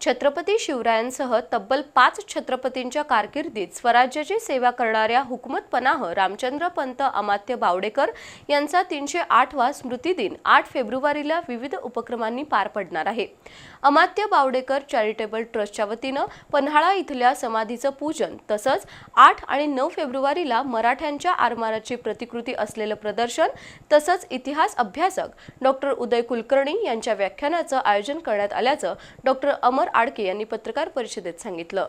छत्रपती शिवरायांसह तब्बल पाच छत्रपतींच्या कारकिर्दीत स्वराज्याची सेवा करणाऱ्या हुकमतपनाह रामचंद्र पंत अमात्य बावडेकर यांचा तीनशे आठवा स्मृतिदिन आठ फेब्रुवारीला विविध उपक्रमांनी पार पडणार आहे. अमात्य बावडेकर चॅरिटेबल ट्रस्टच्या वतीनं पन्हाळा इथल्या समाधीचं पूजन तसंच आठ आणि नऊ फेब्रुवारीला मराठ्यांच्या आरमाराची प्रतिकृती असलेलं प्रदर्शन तसंच इतिहास अभ्यासक डॉक्टर उदय कुलकर्णी यांच्या व्याख्यानाचं आयोजन करण्यात आल्याचं डॉक्टर अमर आडके यांनी पत्रकार परिषदेत सांगितलं.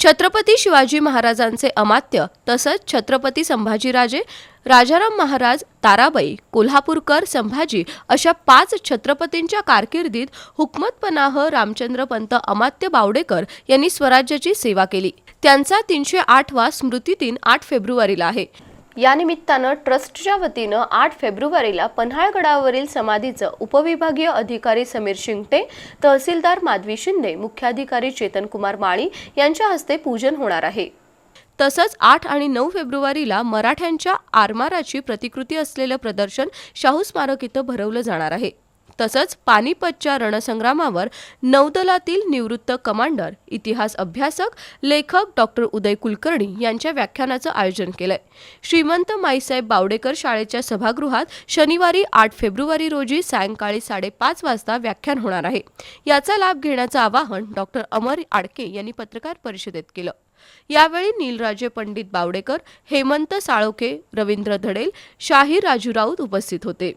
छत्रपती शिवाजी महाराजांचे अमात्य तसंच छत्रपती संभाजीराजे राजाराम महाराज ताराबाई कोल्हापूरकर संभाजी अशा पाच छत्रपतींच्या कारकिर्दीत हुकमतपनाह रामचंद्रपंत रामचंद्र पंत अमात्य बावडेकर यांनी स्वराज्याची सेवा केली. त्यांचा तीनशे आठवा स्मृतिदिन आठ फेब्रुवारीला आहे. या निमित्तानं ट्रस्टच्या वतीनं आठ फेब्रुवारीला पन्हाळगडावरील समाधीचं उपविभागीय अधिकारी समीर शिंगटे तहसीलदार माधवी शिंदे मुख्याधिकारी चेतन कुमार माळी यांच्या हस्ते पूजन होणार आहे. तसंच आठ आणि नऊ फेब्रुवारीला मराठ्यांच्या आरमाराची प्रतिकृती असलेलं प्रदर्शन शाहू स्मारक इथं भरवलं जाणार आहे. तसंच पानिपतच्या रणसंग्रामावर नौदलातील निवृत्त कमांडर इतिहास अभ्यासक लेखक डॉक्टर उदय कुलकर्णी यांच्या व्याख्यानाचं आयोजन केलंय. श्रीमंत माईसाहेब बावडेकर शाळेच्या सभागृहात शनिवारी आठ फेब्रुवारी रोजी सायंकाळी साडेपाच वाजता व्याख्यान होणार आहे. याचा लाभ घेण्याचं आवाहन डॉक्टर अमर आडके यांनी पत्रकार परिषदेत केलं. यावेळी नीलराजे पंडित बावडेकर हेमंत साळोखे रवींद्र धडेल शाहीर राजू राऊत उपस्थित होते.